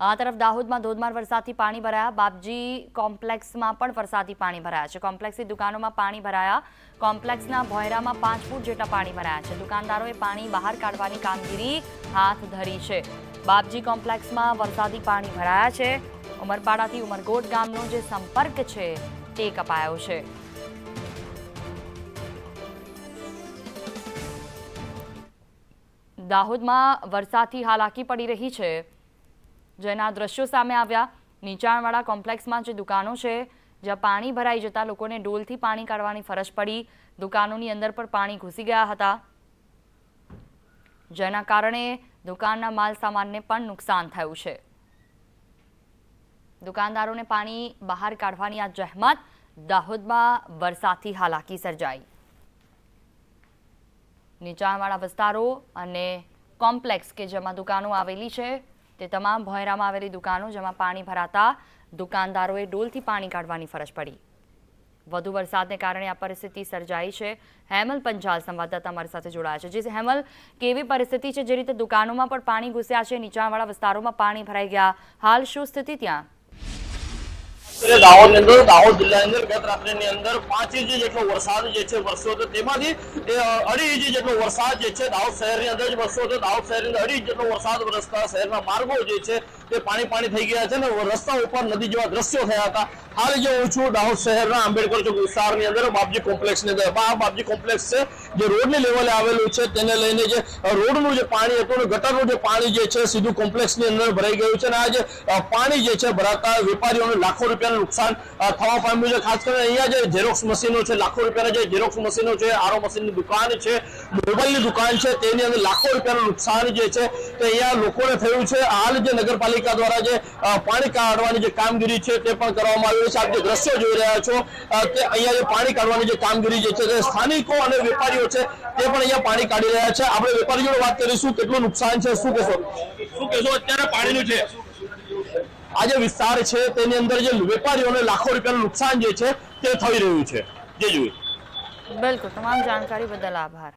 આ તરફ દાહોદમાં ધોધમાર વરસાદથી પાણી ભરાયા. બાપજી કોમ્પ્લેક્સમાં પણ વરસાદી પાણી ભરાયા છે. કોમ્પ્લેક્સની દુકાનોમાં પાણી ભરાયા. કોમ્પ્લેક્સના ભોયરામાં પાંચ ફૂટ જેટલા પાણી ભરાયા છે. દુકાનદારોએ પાણી બહાર કાઢવાની કામગીરી હાથ ધરી છે. બાપજી કોમ્પ્લેક્સમાં વરસાદી પાણી ભરાયા છે. ઉમરપાડાથી ઉમરગોટ ગામનો જે સંપર્ક છે તે કપાયો છે. દાહોદમાં વરસાદથી હાલાકી પડી રહી છે. જેના દ્રશ્યો સામે આવ્યા. નીચાણવાળા કોમ્પ્લેક્સમાં જે દુકાનો છે, જ્યાં પાણી ભરાઈ જતા લોકોને ડોલથી પાણી કાઢવાની ફરજ પડી. દુકાનોની અંદર પણ પાણી ઘૂસી ગયા હતા. જેના કારણે દુકાનના માલ સામાનને પણ નુકસાન થયું છે. દુકાનદારોને પાણી બહાર કાઢવાની આ જહેમત દાહોદમાં વરસાદથી હાલાકી સર્જાઈ. નીચાણવાળા વિસ્તારો અને કોમ્પ્લેક્સ કે જેમાં દુકાનો આવેલી છે તે તમામ ભોયરામાં આવેલી દુકાનો જેમાં પાણી ભરાતા દુકાનદારોએ ડોલથી પાણી કાઢવાની ફરજ પડી. વધુ વરસાદને કારણે આ પરિસ્થિતિ સર્જાઈ છે. હેમલ પંચાલ સંવાદદાતા અમારી સાથે જોડાયા છે. જે હેમલ, કેવી પરિસ્થિતિ છે? જે રીતે દુકાનોમાં પણ પાણી ઘૂસ્યા છે, નીચાણવાળા વિસ્તારોમાં પાણી ભરાઈ ગયા. હાલ શું સ્થિતિ ત્યાં? દાહોદની અંદર, દાહોદ જિલ્લાની અંદર ગત રાત્રિની અંદર પાંચ ઇંચ જેટલો વરસાદ જે છે વરસ્યો હતો. તેમાંથી અઢી જેટલો વરસાદ જે છે દાહોદ શહેરની અંદર જ વરસ્યો હતો. દાહોદ શહેરની અંદર જેટલો વરસાદ વરસતા શહેરના માર્ગો જે છે તે પાણી પાણી થઈ ગયા છે ને રસ્તા ઉપર નદી જેવા દ્રશ્યો થયા હતા. હાલ જે હું છું દાહોદ શહેરના આંબેડકર ચોક વિસ્તારની અંદર, બાપજી કોમ્પ્લેક્સની અંદર. આ બાપજી કોમ્પ્લેક્સ છે, જે રોડની લેવલે આવેલું છે, તેને લઈને જે રોડનું જે પાણી હતું ગટરનું જે પાણી જે છે, સીધું કોમ્પ્લેક્સની અંદર ભરાઈ ગયું છે અને આ પાણી જે છે, ભરાતા વેપારીઓને લાખો રૂપિયાનું નુકસાન થવા પામ્યું છે. ખાસ કરીને અહીંયા જે ઝેરોક્સ મશીનો છે, લાખો રૂપિયાના જે ઝેરોક્સ મશીનો છે, આરો મશીનની દુકાન છે, મોબાઈલની દુકાન છે, તેની અંદર લાખો રૂપિયાનું નુકસાન જે છે, તે અહીંયા લોકોને થયું છે. હાલ જે નગરપાલિકા દ્વારા જે પાણી કાઢવાની જે કામગીરી છે તે પણ કરવામાં આવી છે. આપ જે દ્રશ્યો જોઈ રહ્યા છો તે અહીંયા જે પાણી કાઢવાની જે કામગીરી જે છે તે સ્થાનિકો અને વેપારીઓ છે તે પણ અહીંયા પાણી કાઢી રહ્યા છે. આપણે વેપારી જોડે વાત કરીશું કેટલું નુકસાન છે શું કહેશો? શું કહેશો? અત્યારે પાણીનું છે. આ જે વિસ્તાર છે તેની અંદર જે વેપારીઓને લાખો રૂપિયાનું નુકસાન જે છે તે થઈ રહ્યું છે. જે જોયું બિલકુલ તમામ જાણકારી બદલ આભાર.